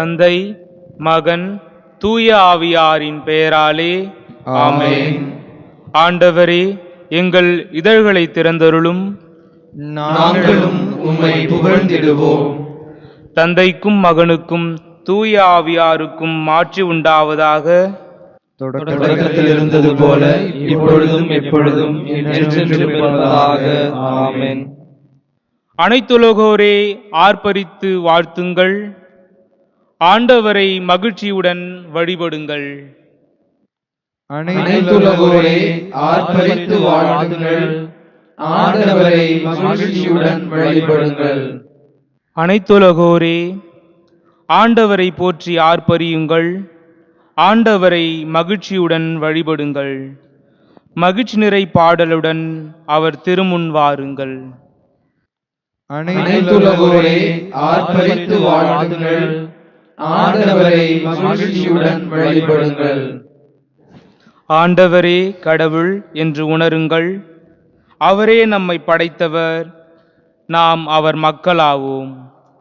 தந்தை மகன் தூய ஆவியாரின் பெயராலே ஆமென். ஆண்டவரே எங்கள் இதழ்களை திறந்தருளும். நாங்களும் உம்மை புகழ்ந்திடுவோம். தந்தைக்கும் மகனுக்கும் தூய ஆவியாருக்கும் மாற்றி உண்டாவதாக. தொடக்கத்தில் இருந்தது போல இப்பொழுதும் எப்பொழுதும் அனைத்துலகோரே ஆர்ப்பரித்து வாழ்த்துங்கள். ஆண்டவரை மகிழ்ச்சியுடன் வழிபடுங்கள். அனைத்துலகோரே ஆர்ப்பரித்து ஆண்டவரை மகிழ்ச்சியுடன் வழிபடுங்கள். அனைத்துலகோரே ஆண்டவரை போற்றி ஆர்ப்பரியுங்கள். ஆண்டவரை மகிழ்ச்சியுடன் வழிபடுங்கள். மகிழ்ச்சி நிறை பாடலுடன் அவர் திருமுன் வாருங்கள். அனைத்துலகோரே ஆர்ப்பரித்து வாழ்த்துங்கள் ஆண்டவரை மகிழ்ச்சியுடன் வழிபடுங்கள். ஆண்டவரே கடவுள் என்று உணருங்கள். அவரே நம்மை படைத்தவர். நாம் அவர் மக்களாவோம்.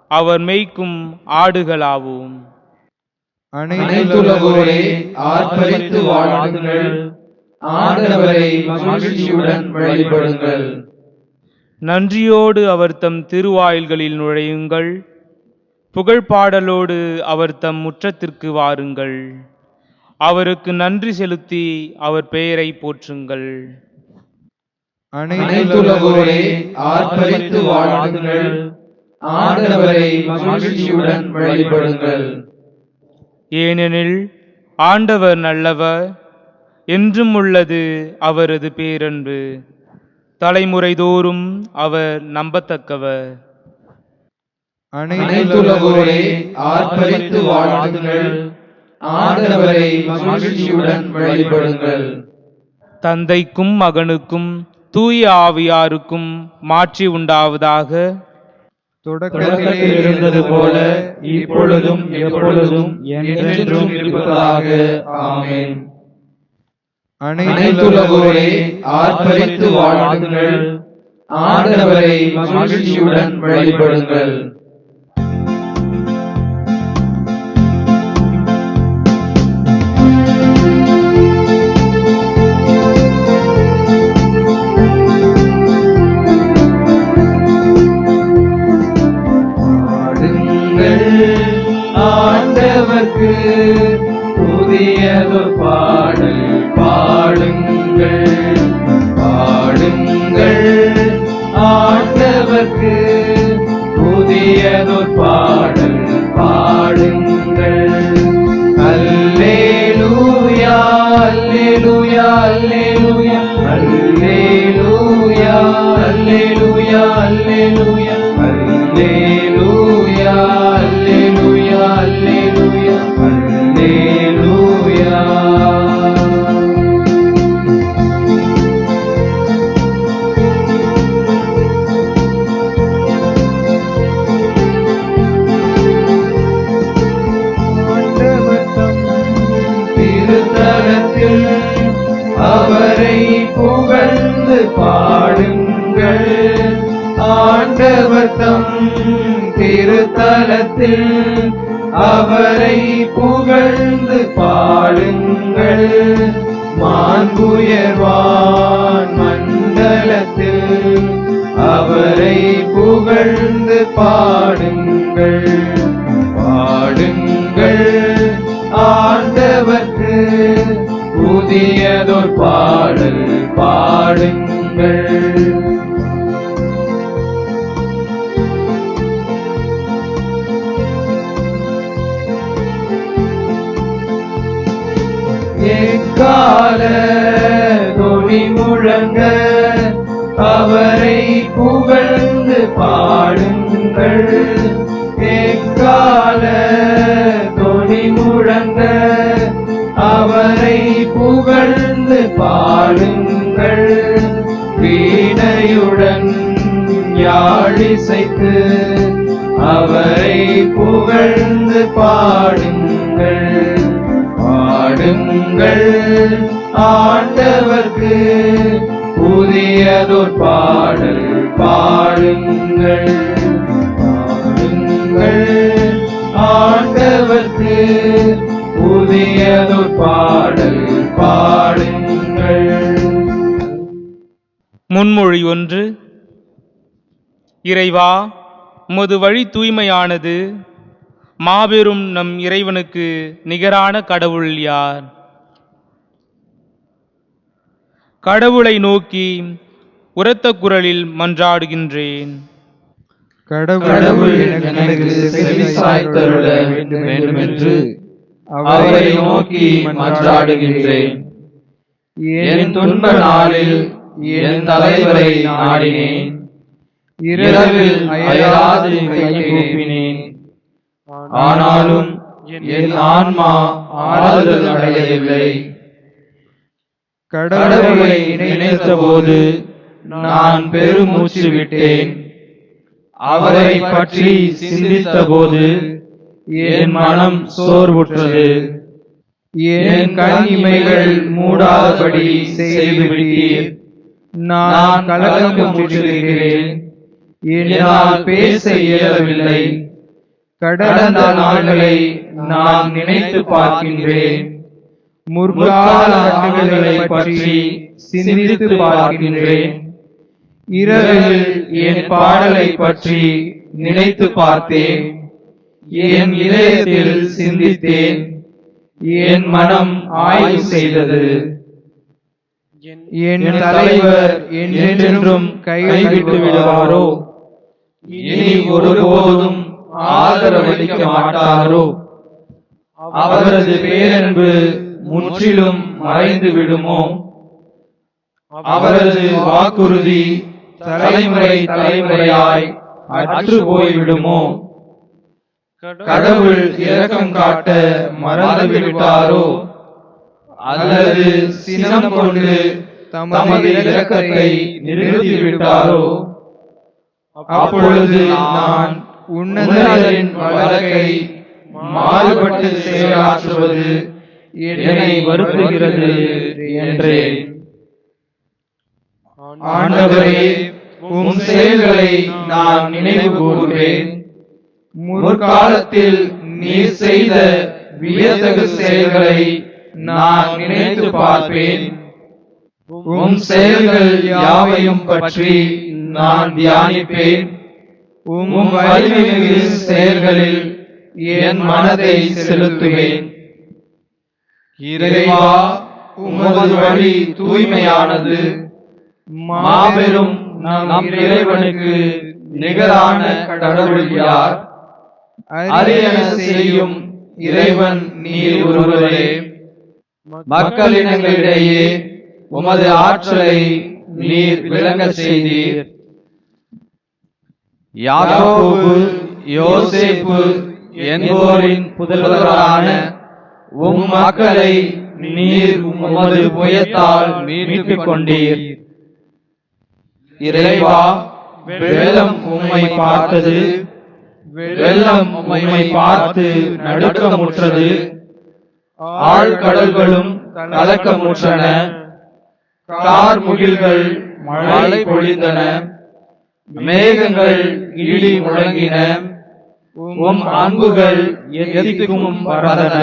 அவர் மேய்க்கும் ஆடுகளாவோம். அனைத்துலகோரே ஆர்ப்பரித்து வாழ்த்துங்கள். ஆண்டவரை மகிழ்ச்சியுடன் வழிபடுங்கள். நன்றியோடு அவர் தம் திருவாயில்களில் நுழையுங்கள். புகழ்பாடலோடு அவர் தம் முற்றத்திற்கு வாருங்கள். அவருக்கு நன்றி செலுத்தி அவர் பெயரை போற்றுங்கள். அனைத்துலகோரே ஆர்ப்பரித்து வாழ்த்துங்கள் ஆண்டவரை மகிழ்ச்சியுடன் வழிபடுங்கள். ஏனெனில் ஆண்டவர் நல்லவர் என்றும் உள்ளது அவரது பேரன்பு. தலைமுறை தோறும் அவர் நம்பத்தக்கவர். அனைத்துலகோரே ஆர்ப்பரித்து வாழ்த்துங்கள். ஆண்டவரை மகிழ்ச்சியுடன் வழிபடுங்கள். தந்தைக்கும் மகனுக்கும் தூய ஆவியாருக்கும் மாற்றி உண்டாவதாக. தொடக்கத்தில் இருந்தது போல இப்பொழுதும் எப்பொழுதும் என்றென்றும் இருப்பதாக. ஆமென். அனைத்துலகோரே ஆர்ப்பரித்து வாழ்த்துங்கள். ஆண்டவரை மகிழ்ச்சியுடன் வழிபடுங்கள். புதியது பாடல் பாடுங்கள். பாடுங்கள். ஆண்டவர்க்கு புதியது பாடல் பாடுங்கள். அல்லேலூயா அல்லேலூயா அல்லேலூயா. அல்லேலூயா அல்லேலூயா அல்லேலூயா. அவரை புகழ்ந்து பாடுங்கள். ஆண்டவர் தம் திருத்தலத்தில் அவரை புகழ்ந்து பாடுங்கள். மாண்புயர்வான் மண்டலத்தில் அவரை புகழ்ந்து பாடுங்கள். பாடுங்கள். ஆண்டவர்க்கு புதியதொரு பாடல் பாடுங்கள். எக்கால தொழி முழங்க அவரை புகழ்ந்து பாடுங்கள். எக்கால புகழ்ந்து பாடுங்கள். வீணையுடன் யாழிசைத்து அவரை புகழ்ந்து பாடுங்கள். பாடுங்கள். ஆண்டவர்க்கு புதியதொரு பாடல் பாடுங்கள். பாடுங்கள். ஆண்டவர் முன்மொழி ஒன்று. இறைவா உமது வழி தூய்மையானது. மாபெரும் நம் இறைவனுக்கு நிகரான கடவுள் யார்? கடவுளை நோக்கி உரத்த குரலில் மன்றாடுகின்றேன். கடவுள் எனக்கு செவி சாய்த்தருள வேண்டுமென்று அவரை நோக்கி மன்றாடுகின்றேன். என் துன்ப நாளில் என் தலைவரை நாடினேன். இரவில் அயராது கைகூப்பினேன் ஆனாலும் என் ஆன்மா ஆறுதல் அடையவில்லை. கடவுளை நினைத்த போது நான் பெருமூச்சு விட்டேன். அவரை பற்றி சிந்தித்த போது என் மனம் சோர்வுற்றது. என் கண் இமைகள் மூடாதபடி செய்துவிட்டீர் நான் கலக்கமுற்றிருக்கிறேன் என்னால் பேச இயலவில்லை. கடந்த நாள்களை நான் நினைத்து பார்க்கின்றேன். முற்கால ஆண்டுகளை பற்றி சிந்தித்து பார்க்கின்றேன். இரவில் என் பாடலை பற்றி நினைத்து பார்த்தேன். என் இதயத்தில் சிந்தித்தேன். என் மனம் ஆய்வு செய்தது. என் தலைவர் என்றென்றும் கைவிட்டு விடுவாரோ இனி ஒருபோதும் ஆதரவளிக்க மாட்டாரோ அவரது பேரன்பு முற்றிலும் மறைந்து விடுமோ? அவரது வாக்குறுதி தலைமுறை தலைமுறையாய் அற்று போய்விடுமோ? கடவுள் இரக்கம் காட்ட மறந்து விட்டாரோ அல்லது சினம் கொண்டு தமது இலக்கத்தை நிறுத்திவிட்டாரோ? அப்பொழுது நான் உன்னதரின் வழக்கை மாறுபட்டு செயலாற்றுவது என்னை வருத்துகிறது என்றேன் ஆண்டவரே உம் செயல்களை நான் நினைவு கூறுவேன் முற்காலத்தில் நீர் செய்த வியத்தகு செயல்களை நான் நினைத்து பார்ப்பேன். உம் செயல்கள் யாவையும் பற்றி நான் தியானிப்பேன். உம் வலிமைமிகு செயல்களில் என் மனதை செலுத்துவேன். இறைவா உமது வழி தூய்மையானது. மாபெரும் நம் இறைவனுக்கு நிகரான கடவுள் யார்? அரியன செய்யும் இறைவன் நீர் ஒருவரே. மக்களினங்களிடையே உமது ஆற்றலை நீர் விளங்க செய்தீர். யாகோபு யோசேப்பு என்போரின் புதல்வரான உம் மக்களை நீர் உமது புயத்தால் மீட்டுக் கொண்டீர். இறைவா வெள்ளம் உம்மை பார்த்தது. வெள்ளம் உம்மை பார்த்து நடுக்கமுற்றது. ஆழ்கடல்களும் கலக்கமுற்றன. கார் முகில்கள் மழை பொழிந்தன. மேகங்கள் இழி முழங்கின. உம் அன்புகள் எதிர்க்கும் பறந்தன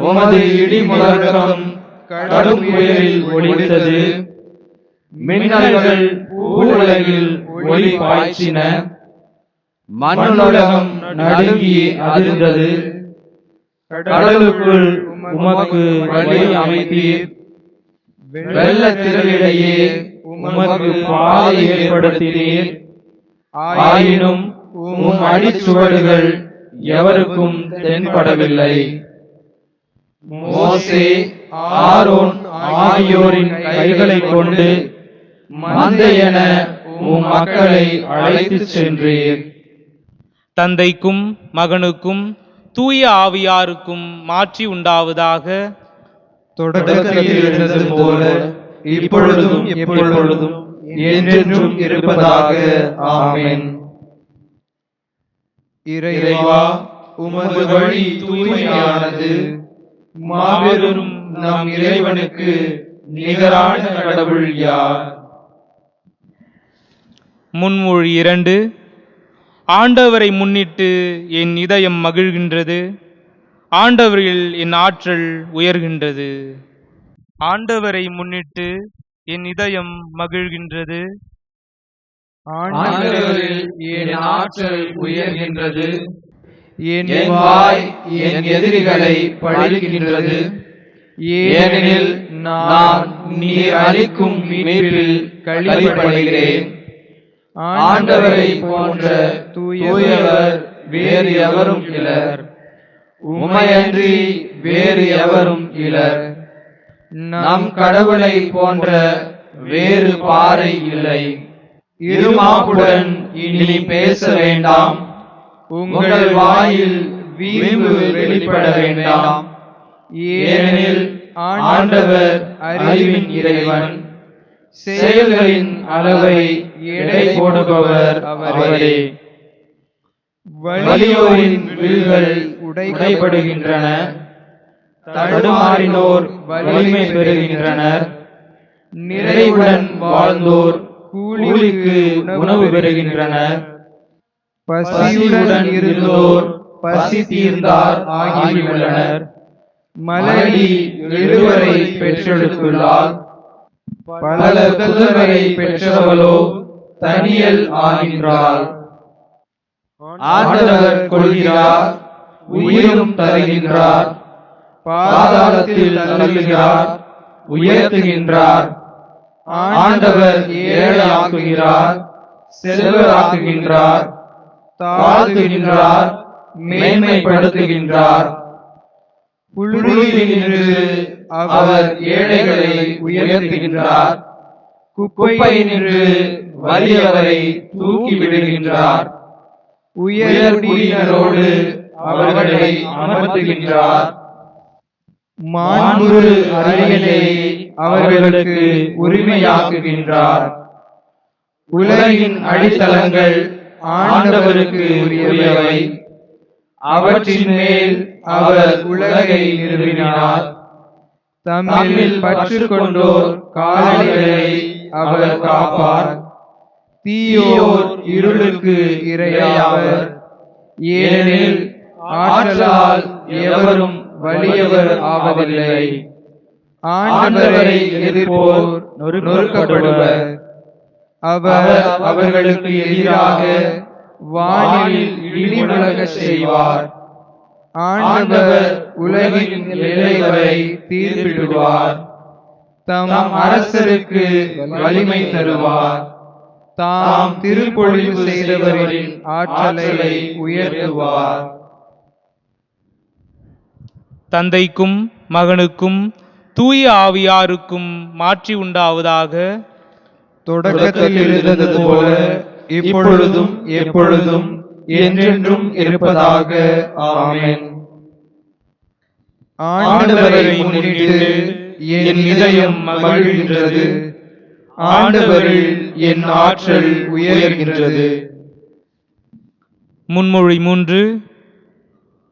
உமது இடி முழக்கம் கடும் புயலில் ஒளித்தது மின்னல்கள் பூவுலகில் ஒளி பாய்ச்சின. மண்ணுலகம் நடுங்கி அதிர்ந்தது. கடலுக்குள் உமக்கு வழி அமைத்தீர். வெள்ளத்திரளிடையே உமக்கு பாதை ஏற்படுத்தினீர். ஆயினும் உம் அடிச்சுவடுகள் எவருக்கும் தென்படவில்லை. மோசே ஆரோன் ஆகியோரின் கைகளைக் கொண்டு மந்தையென உம் மக்களை அழைத்துச் சென்றீர். தந்தைக்கும் மகனுக்கும் தூய ஆவியாருக்கும் மாற்றி உண்டாவதாக தொடக்கத்தில் இருந்தது போல இப்பொழுதும் எப்பொழுதும் என்றென்றும் இருப்பதாக. ஆமென். இறைவா உமது வழி தூய்மையானது. மாபெரும் நம் இறைவனுக்கு நிகரான கடவுள் யார்? முன்மொழி இரண்டு. ஆண்டவரை முன்னிட்டு என் இதயம் மகிழ்கின்றது. ஆண்டவரில் என் ஆற்றல் உயர்கின்றது. ஆண்டவரை முன்னிட்டு என் இதயம் மகிழ்கின்றது. ஆண்டவரில் என் ஆற்றல் உயர்கின்றது. என் வாய் என் எதிரிகளை பழிக்கின்றது. ஏனெனில் நான் நீர் அளிக்கும் மீட்பில் கழிப்படுகிறேன் ஆண்டவரை போன்ற தூயவர் வேறு எவரும் இலர் உமையன்றி வேறு எவரும் இலர் நம் கடவுளை போன்ற வேறு பாறை இல்லை. இருமாப்புடன் இனி பேச வேண்டாம். உங்கள் வாயில் வீம்பு வெளிப்பட வேண்டாம். ஏனெனில் ஆண்டவர் அறிவின் இறைவன். செயல்களின் அளவை எடை போடுபவர் அவரே. வலியோரின் வில்கள் உடைபடுகின்றன. தடுமாறினோர் வலிமை பெறுகின்றனர். நிறைவுடன் வாழ்ந்தோர் கூலிக்கு உணவு பெறுகின்றனர். பசியுடன் இருந்தோர் பசி தீர்ந்தார் ஆகியுள்ளனர். மலடி எழுவரை பெற்றெடுத்துள்ளார். பல பெற்றவளோ தனியல் ஆகின்றாள். ஆண்டவர் கொள்கிறார் உயிரும் தருகின்றார் பாதாளத்தில் தள்ளுகிறார் உயர்த்துகின்றார். ஆண்டவர் ஏழையாக்குகிறார் செல்வராக்குகின்றார் தாழ்த்துகின்றார் மேன்மைப்படுத்துகின்றார். புழுவினின்று அவர் ஏழைகளை உயர்த்துகின்றார். குப்பையினின்று வலியவரை தூக்கி விடுகின்றார். உயர்குடியினரோடு அவர்களை அமர்த்துகின்றார். மாண்புறு அரியணை அவர்களுக்கு உரிமையாக்குகின்றார். உலகின் அடித்தளங்கள் ஆண்டவருக்கு உரியவை. அவற்றின் மேல் அவர் உலகை நிறுவினார். தமிழில் பற்று கொண்டோர் காலைகளை அவர் காப்பார். தீயோர் இருளுக்கு இரையாவர். ஏனெனில் ஆற்றலால் எவரும் வலியவர் ஆவதில்லை. ஆண்டவரை எதிர்ப்போர் நொறுக்கப்படுவர். அவர் அவர்களுக்கு எதிராக வானில் இடி செய்வார். ஆண்டவர் உலகின் எல்லைகளை தீர்ப்பிடுவார் தம் அரசருக்கு வலிமை தருவார். தாம் திருப்பொழிவு செய்தவரின் ஆற்றலை உயர்த்துவார். தந்தைக்கும் மகனுக்கும் தூய ஆவியாருக்கும் மாற்றி உண்டாவதாக தொடக்கத்தில் இருந்தது போல இப்பொழுதும் எப்பொழுதும் என்றென்றும் இருப்பதாக. ஆமென். ஆண்டவரை முன்னிட்டு என் இதயம் மகிழ்கின்றது. ஆண்டவரில் என் ஆற்றல் உயர்கின்றது. முன்மொழி மூன்று.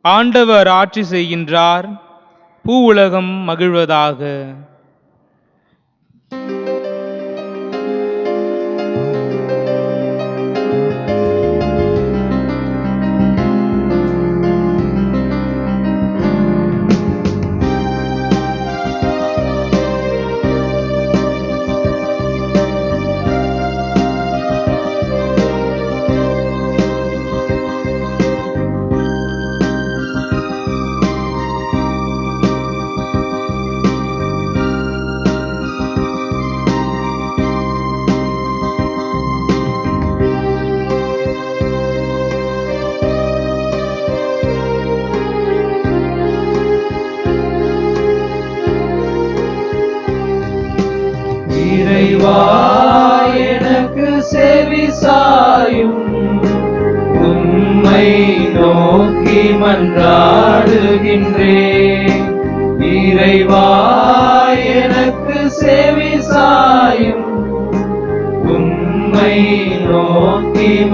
ஆண்டவர் ஆட்சி செய்கின்றார் பூ உலகம் மகிழ்வதாக.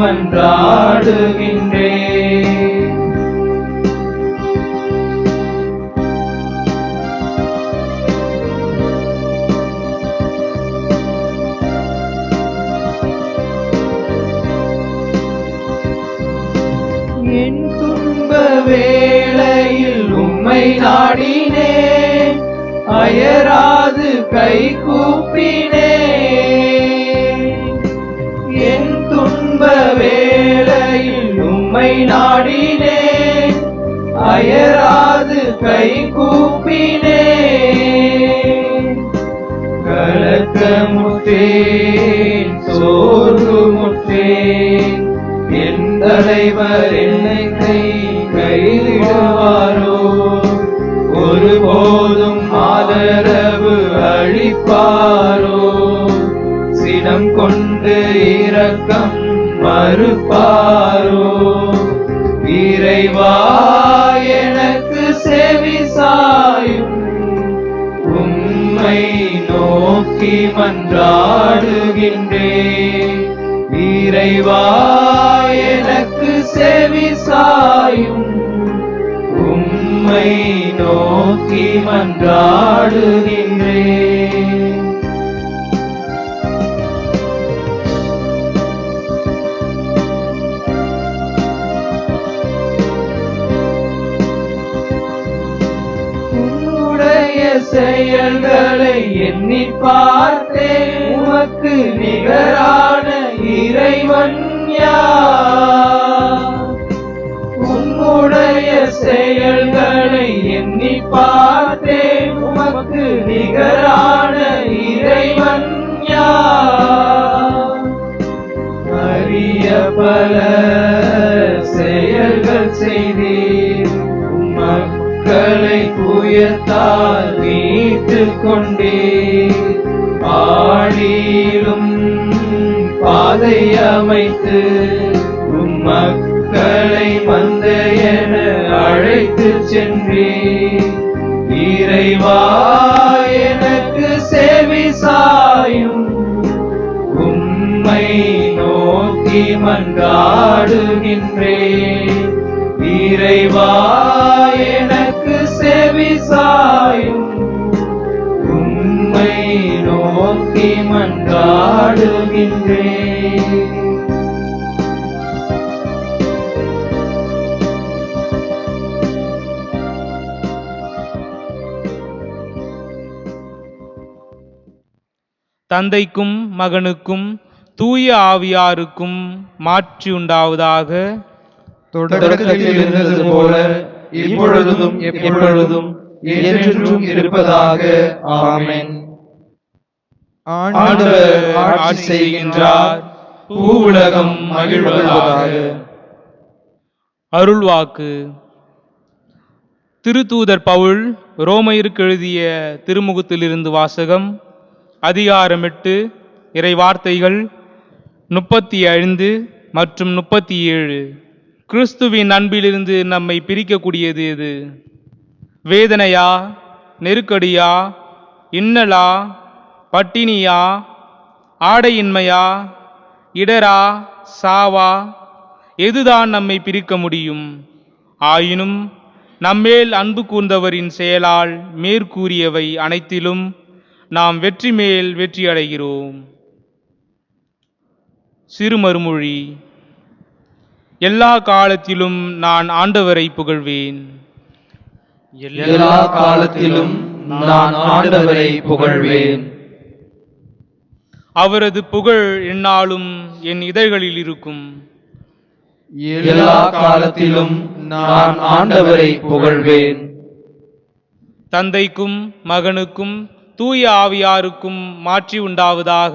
மன்றாடுகின்றேன் என் துன்ப வேளையில் உம்மை நாடினேன். அயராது கை கூப்பினேன். அயராது கை கூப்பினேன் கலக்கமுற்றேன் சோர்வு முற்றேன் என் தலைவர் என்னை கை கைவிடுவாரோ ஒருபோதும் ஆதரவு அளிப்பாரோ? சினம் கொண்டு இரக்கம் மறுப்பாரோ? இறைவா செவி உம்மை நோக்கி மன்றாடுகின்றே. இறைவா எனக்கு செவி சாயும் உம்மை நோக்கி மன்றாடுகின்றே. செயல்களை எண்ணி பார்த்தே. உமக்கு நிகரான இறைவன் யார்? உன்னுடைய செயல்களை எண்ணி பார்த்தே. உமக்கு நிகரான இறைவன் யார்? அரிய பல செயல்கள் செய்தீர். மக்களை உயர்த்த கொண்டே பாடியிலும் பாதை அமைத்து உம் மந்த என அழைத்து சென்றீர் தந்தைக்கும் மகனுக்கும் தூய ஆவியாருக்கும் மாற்றி உண்டாவதாக தொடக்கத்தில் இருந்தது போல இப்பொழுதும் எப்பொழுதும் என்றென்றும் இருப்பதாக. ஆமேன். ஆண்டவர் ஆட்சி செய்கின்றார். பூவுலகம் மகிழ்வதாக. அருள்வாக்கு. திருத்தூதர் பவுல் ரோமையருக்கு எழுதிய திருமுகத்திலிருந்து வாசகம் அதிகாரம் எட்டு இறை வார்த்தைகள் முப்பத்தி ஐந்து மற்றும் முப்பத்தி ஏழு. கிறிஸ்துவின் அன்பிலிருந்து நம்மை பிரிக்கக்கூடியது எது? வேதனையா? நெருக்கடியா? இன்னலா? பட்டினியா? ஆடையின்மையா? இடரா? சாவா? எதுதான் நம்மை பிரிக்க முடியும்? ஆயினும் நம்மேல் அன்பு கூர்ந்தவரின் செயலால் மேற்கூறியவை அனைத்திலும் நாம் வெற்றி மேல் வெற்றியடைகிறோம் சிறுமறுமொழி எல்லா காலத்திலும் நான் ஆண்டவரை புகழ்வேன். எல்லா காலத்திலும் நான் ஆண்டவரை புகழ்வேன். அவரது புகழ் எந்நாளும் என் இதழ்களில் இருக்கும். எல்லா காலத்திலும் நான் ஆண்டவரை புகழ்வேன். தந்தைக்கும் மகனுக்கும் தூய ஆவியாருக்கும் மாற்றி உண்டாவதாக.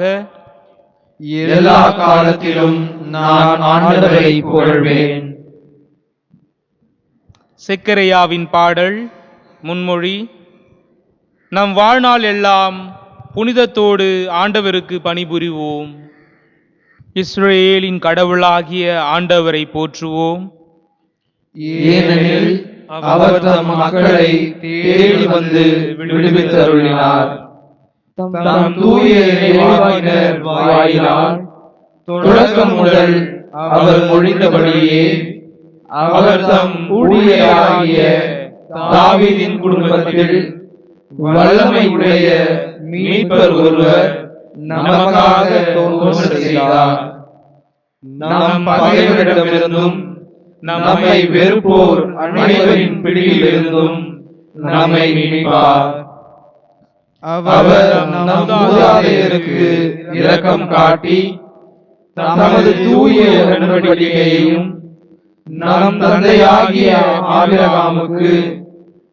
எல்லா காலத்திலும் நான் ஆண்டவரை புகழ்வேன். செக்கரையாவின் பாடல் முன்மொழி நம் வாழ்நாள் எல்லாம் புனிதத்தோடு ஆண்டவருக்கு பணிபுரிவோம். இஸ்ரேலின் கடவுளாகிய ஆண்டவரை போற்றுவோம். ஏனெனில் அவர் தம் மக்களை தேடி வந்து விடுவித்தருளினார். தம் தூய இறைவாக்கினர் வாயிலால் தொடக்கம் முதல் அவர் மொழிந்தபடியே அவர் தம் ஊழியராகிய தாவீதின் குடும்பத்தில் வல்லமை உடைய மீட்பர் ஒருவர் நமக்காக தோன்ற செய்தார். நம் பகைவரிடமிருந்தும் நம்மை வெறுப்போர் அனைவரின் பிடியிலிருந்தும் நம்மை மீட்பார். அவர் நம் மூதாதையருக்கு இரக்கம் காட்டி தமது தூய உடன்படிக்கையையும் நம் தந்தையாகிய ஆபிரகாமுக்கு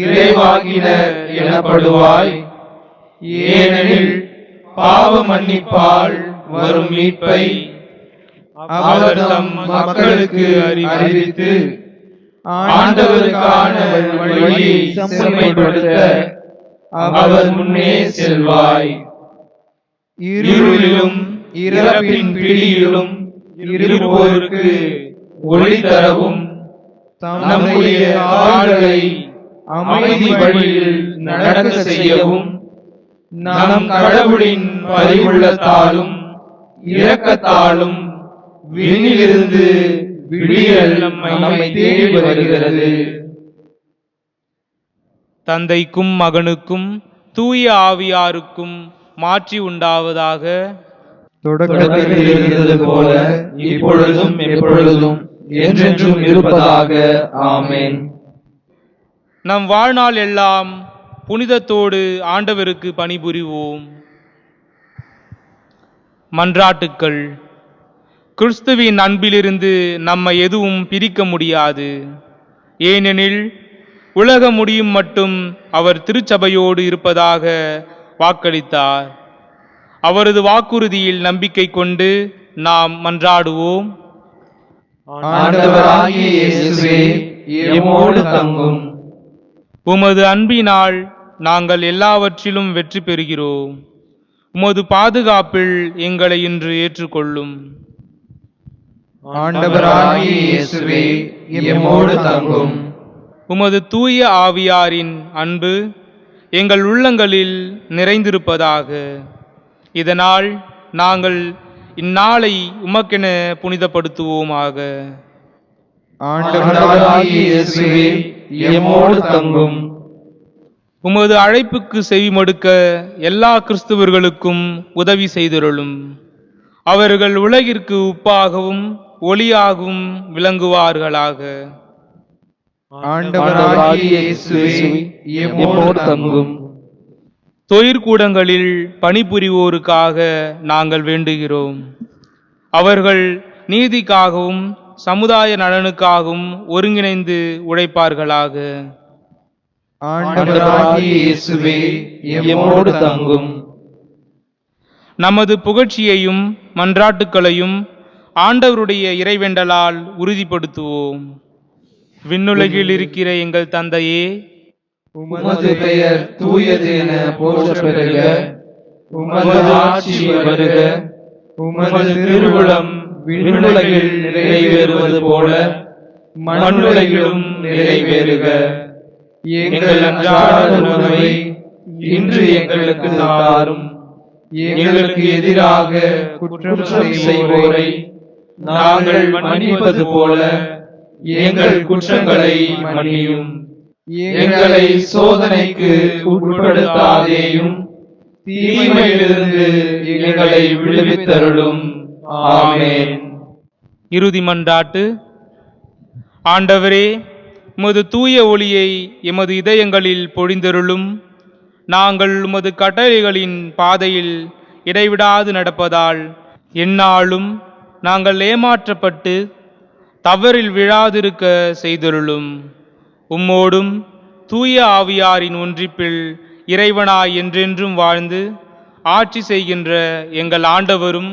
இறைவாகினர் எனப்படுவாய். ஏனெனில் பாவ மன்னிப்பால் வரும் மீட்பை அவர் தம் மக்களுக்கு அறிவித்து ஆண்டவருக்கான வழியை செம்மைப்படுத்த அவர் முன்னே செல்வாய். இருளிலும் இறப்பின் பிடியிலும் இருப்போருக்கு ஒளி தரவும். நம்முடைய கால்களை அமைதி வழியில் நடக்க செய்யவும் நம் கடவுளின் பரிவுள்ளத்தாலும் இரக்கத்தாலும் விண்ணிலிருந்து விடியல் நம்மை தேடி வருகிறது. தந்தைக்கும் மகனுக்கும் தூய ஆவியாருக்கும் மாற்றி உண்டாவதாக தொடக்கத்தில் இருந்தது போல இப்பொழுதும் எப்பொழுதும் என்றென்றும் இருப்பதாக ஆமென். நம் வாழ்நாள் எல்லாம் புனிதத்தோடு ஆண்டவருக்கு பணிபுரிவோம். மன்றாட்டுக்கள் கிறிஸ்துவின் அன்பிலிருந்து நம்மை எதுவும் பிரிக்க முடியாது. ஏனெனில் உலக முடியும் மட்டும் அவர் திருச்சபையோடு இருப்பதாக வாக்களித்தார். அவரது வாக்குறுதியில் நம்பிக்கை கொண்டு நாம் மன்றாடுவோம். ஆண்டவராகிய இயேசுவே எம்மோடு தங்கும். உமது அன்பினால் நாங்கள் எல்லாவற்றிலும் வெற்றி பெறுகிறோம். உமது பாதுகாப்பில் எங்களை இன்று ஏற்றுக்கொள்ளும். தங்கும். உமது தூய ஆவியாரின் அன்பு எங்கள் உள்ளங்களில் நிறைந்திருப்பதாக. இதனால் நாங்கள் இந்நாளை உமக்கென புனிதப்படுத்துவோமாக. ஆண்டவராகிய இயேசுவே எம்மோடு தங்கும். உமது அழைப்புக்கு செவிமடுக்க எல்லா கிறிஸ்துவர்களுக்கும் உதவி செய்திருளும். அவர்கள் உலகிற்கு உப்பாகவும் ஒளியாகவும் விளங்குவார்களாக. ஆண்டவராகிய இயேசுவே எம்மோடு தங்கும். தொழிற்கூடங்களில் பணிபுரிவோருக்காக நாங்கள் வேண்டுகிறோம். அவர்கள் நீதிக்காகவும் சமுதாய நலனுக்காகவும் ஒருங்கிணைந்து உழைப்பார்களாக. தங்கும். நமது புகழ்ச்சியையும் மன்றாட்டுக்களையும் ஆண்டவருடைய இறைவேண்டலால் உறுதிப்படுத்துவோம். விண்ணுலகில் இருக்கிற எங்கள் தந்தையே உமது பெயர் தூயது என போற்ற பெறுக உமது ஆட்சி வருக. உமது திருவுளம் விண்ணுலகில் நிறைவேறுவது போல மண்ணுலகிலும் நிறைவேறுக. எங்கள் அன்றாட உணவை இன்று எங்களுக்கு தாரும் எங்களுக்கு எதிராக குற்றம் செய்வோரை நாங்கள் மன்னிப்பது போல எங்கள் குற்றங்களை மன்னியும். எங்களை சோதனைக்கு உட்படுத்தாதேயும் தீமையிலிருந்து எங்களை விடுவித்தருளும். இறுதி மன்றாட்டு. ஆண்டவரே உமது தூய ஒளியை எமது இதயங்களில் பொழிந்தருளும். நாங்கள் உமது கட்டளைகளின் பாதையில் இடைவிடாது நடப்பதால் எந்நாளும் நாங்கள் ஏமாற்றப்பட்டு தவறில் விழாதிருக்க செய்தருளும். உம்மோடும் தூய ஆவியாரின் ஒன்றிப்பில் இறைவனாய் என்றென்றும் வாழ்ந்து ஆட்சி செய்கின்ற எங்கள் ஆண்டவரும்